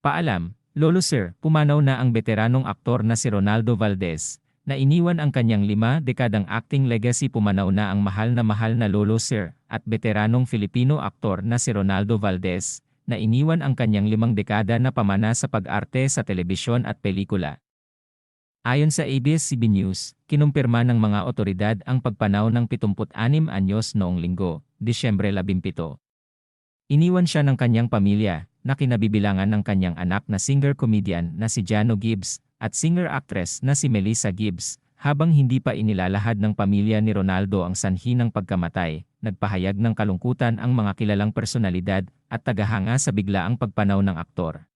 Paalam, Lolo Sir, pumanaw na ang veteranong aktor na si Ronaldo Valdez, na iniwan ang kanyang lima dekadang acting legacy pumanaw na ang mahal na mahal na Lolo Sir, at veteranong Filipino aktor na si Ronaldo Valdez, na iniwan ang kanyang limang dekada na pamana sa pag-arte sa telebisyon at pelikula. Ayon sa ABS-CBN News, kinumpirma ng mga otoridad ang pagpanaw ng 76 anyos noong linggo, Disyembre 17. Iniwan siya ng kanyang pamilya, na kinabibilangan ng kanyang anak na singer-comedian na si Jano Gibbs at singer-actress na si Melissa Gibbs, habang hindi pa inilalahad ng pamilya ni Ronaldo ang sanhi ng pagkamatay, nagpahayag ng kalungkutan ang mga kilalang personalidad at tagahanga sa biglaang pagpanaw ng aktor.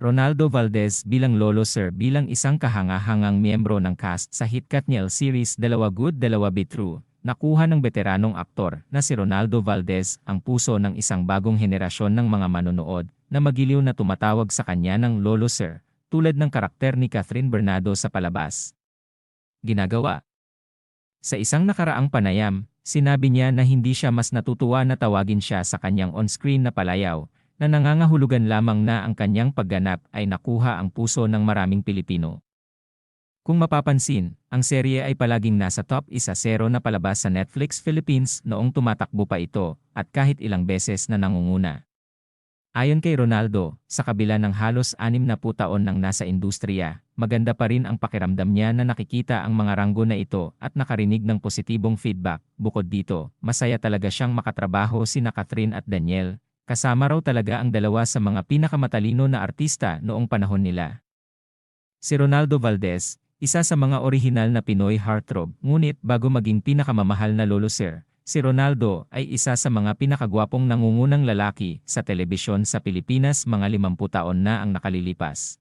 Ronaldo Valdez bilang Lolo Sir bilang isang kahanga-hangang miyembro ng cast sa hit Katniel series Dalawa Good Dalawa Be True, nakuha ng veteranong aktor na si Ronaldo Valdez ang puso ng isang bagong henerasyon ng mga manonood na magiliw na tumatawag sa kanya ng Lolo Sir, tulad ng karakter ni Catherine Bernardo sa palabas. Ginagawa Sa isang nakaraang panayam, sinabi niya na hindi siya mas natutuwa na tawagin siya sa kanyang on-screen na palayaw, na nangangahulugan lamang na ang kanyang pagganap ay nakuha ang puso ng maraming Pilipino. Kung mapapansin, ang serye ay palaging nasa top isa zero na palabas sa Netflix Philippines noong tumatakbo pa ito, at kahit ilang beses na nangunguna. Ayon kay Ronaldo, sa kabila ng halos anim na taon ng nasa industriya, maganda pa rin ang pakiramdam niya na nakikita ang mga ranggo na ito at nakarinig ng positibong feedback. Bukod dito, masaya talaga siyang makatrabaho sina Catherine at Daniel, kasama raw talaga ang dalawa sa mga pinakamatalino na artista noong panahon nila. Si Ronaldo Valdez, isa sa mga orihinal na Pinoy heartthrob, ngunit bago maging pinakamamahal na lolo sir, si Ronaldo ay isa sa mga pinakagwapong nangungunang lalaki sa telebisyon sa Pilipinas mga 50 taon na ang nakalilipas.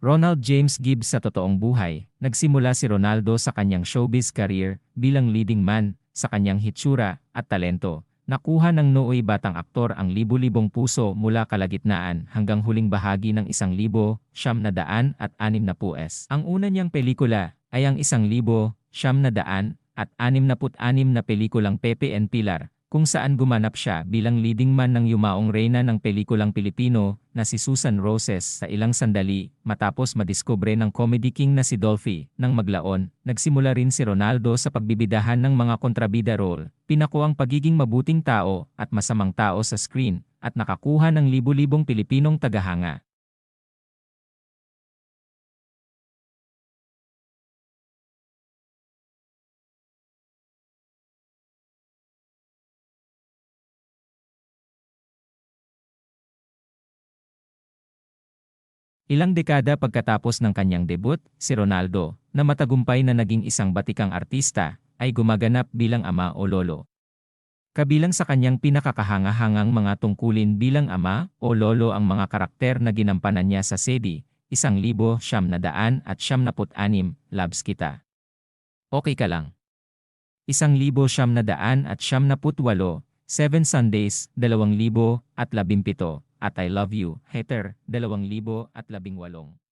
Ronald James Gibbs sa totoong buhay, nagsimula si Ronaldo sa kanyang showbiz career bilang leading man sa kanyang hitsura at talento, Nakuha ng nooy batang aktor ang libu-libong puso mula kalagitnaan hanggang huling bahagi ng isang libo, siyam na daan at anim na pues. Ang una niyang pelikula ay ang isang libo, siyam na daan at anim na put-anim na pelikulang Pepe and Pilar, kung saan gumanap siya bilang leading man ng yumaong reyna ng pelikulang Pilipino na si Susan Roses sa ilang sandali matapos madiskubre ng comedy king na si Dolphy nang maglaon. Nagsimula rin si Ronaldo sa pagbibidahan ng mga kontrabida role, pinako ang pagiging mabuting tao at masamang tao sa screen at nakakuha ng libu-libong Pilipinong tagahanga. Ilang dekada pagkatapos ng kanyang debut, si Ronaldo, na matagumpay na naging isang batikang artista, ay gumaganap bilang ama o lolo. Kabilang sa kanyang pinakakahangahangang mga tungkulin bilang ama o lolo ang mga karakter na ginampanan niya sa SEDI, isang libo siyam na daan at siyam naput anim, Labs Kita. Okay ka lang. Isang libo siyam na daan at siyam naput walo, 7 Sundays, dalawang libo at labimpito at I Love You, Heather, 2018.